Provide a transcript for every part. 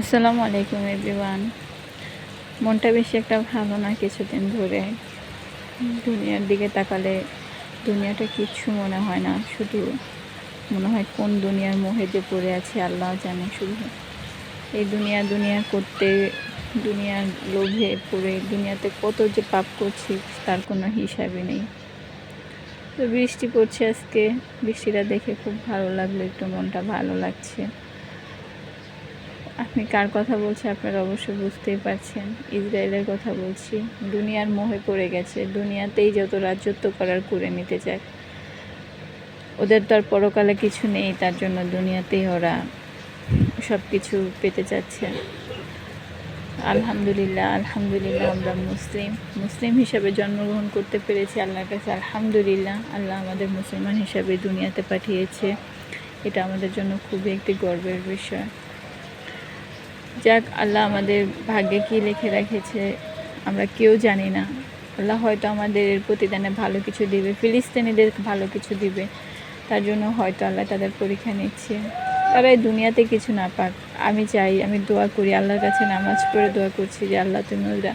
আসসালামু আলাইকুম, এভরিওয়ান। মনটা বেশি একটা ভালো না কিছুদিন ধরে। দুনিয়ার দিকে তাকালে দুনিয়াটা কিচ্ছু মনে হয় না। শুধু মনে হয় কোন দুনিয়ার মোহে যে পড়ে আছে, আল্লাহ জানে শুধু। এই দুনিয়া দুনিয়া করতে, দুনিয়ার লোভে পড়ে, দুনিয়াতে কত যে পাপ করছি, তার কোনো হিসাবই নেই। তো বৃষ্টি পড়ছে আজকে। বৃষ্টিটা দেখে খুব ভালো লাগল, একটু মনটা ভালো লাগছে। আমি কার কথা বলছি আপনারা অবশ্যই বুঝতেই পারছেন। ইসরায়েলের কথা বলছি। দুনিয়ার মোহে পড়ে গেছে। দুনিয়াতেই যত রাজত্ব করার করে নিতে চায়। ওদের তো আর পরকালে কিছু নেই, তার জন্য দুনিয়াতেই ওরা সব কিছু পেতে চাচ্ছে। আলহামদুলিল্লাহ আলহামদুলিল্লাহ, আমরা মুসলিম। মুসলিম হিসাবে জন্মগ্রহণ করতে পেরেছি আল্লাহর কাছে। আলহামদুলিল্লাহ, আল্লাহ আমাদের মুসলমান হিসাবে দুনিয়াতে পাঠিয়েছে। এটা আমাদের জন্য খুবই একটি গর্বের বিষয়। যাক, আল্লাহ আমাদের ভাগ্যে কী লিখে রেখেছে, আমরা কেউ জানি না। আল্লাহ হয়তো আমাদের এর প্রতিদানে ভালো কিছু দিবে, ফিলিস্তিনিদের ভালো কিছু দিবে। তার জন্য হয়তো আল্লাহ তাদের পরীক্ষা নিচ্ছে। তারা এই দুনিয়াতে কিছু না পাক। আমি চাই, আমি দোয়া করি, আল্লাহর কাছে নামাজ পড়ে দোয়া করছি যে আল্লাহ তুমি ওরা,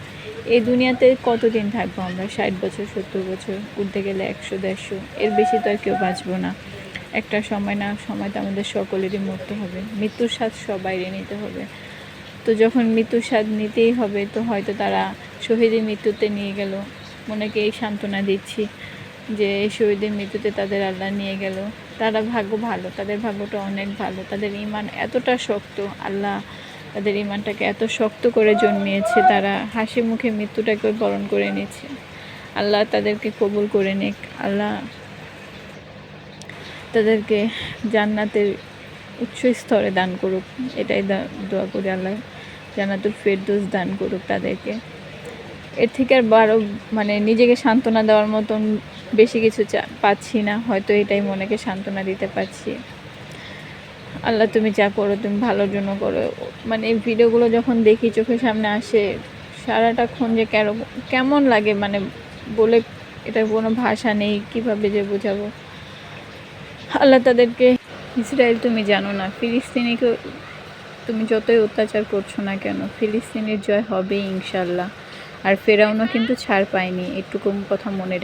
এই দুনিয়াতে কতদিন থাকব আমরা? ষাট বছর, সত্তর বছর, উঠতে গেলে একশো, দেড়শো, এর বেশি তো আর কেউ বাঁচবো না। একটা সময় না, সময় তো আমাদের সকলেরই মরতে হবে। মৃত্যুর স্বাদ সবাইরে নিতে হবে। তো যখন মৃত্যুর স্বাদ নিতেই হবে, তো হয়তো তারা শহীদের মৃত্যুতে নিয়ে গেল। মনেকে এই সান্ত্বনা দিচ্ছি যে শহীদের মৃত্যুতে তাদের আল্লাহ নিয়ে গেল। তারা ভাগ্য ভালো, তাদের ভাগ্যটা অনেক ভালো। তাদের ইমান এতটা শক্ত, আল্লাহ তাদের ইমানটাকে এত শক্ত করে জন্মিয়েছে, তারা হাসি মুখে মৃত্যুটাকে বরণ করে নিচ্ছে আল্লাহ তাদেরকে কবুল করে নিক। আল্লাহ তাদেরকে জান্নাতের উচ্চ স্তরে দান করুক। এটাই দোয়া করি আল্লাহ। জান্নাতুল ফেরদৌস দান করুক তাদেরকে। এর থেকে আর বারো মানে নিজেকে সান্ত্বনা দেওয়ার মতন বেশি কিছু পাচ্ছি না। হয়তো এটাই মনেকে সান্ত্বনা দিতে পারছি। আল্লাহ তুমি যা করো, তুমি ভালোর জন্য করো। মানে এই ভিডিওগুলো যখন দেখি, চোখের সামনে আসে সারাটাক্ষণ যে কেন, কেমন লাগে মানে বলে এটার কোনো ভাষা নেই, কীভাবে যে বোঝাবো? আল্লাহ তাদেরকে ইসরায়েল তুমি জানো না ফিলিস্তিনিকে তুমি যতই অত্যাচার করছ না কেন, ফিলিস্তিনের জয় হবে ইনশাল্লাহ। আর ফেরাউনও কিন্তু ছাড় পায়নি, এটুকু কথা মনে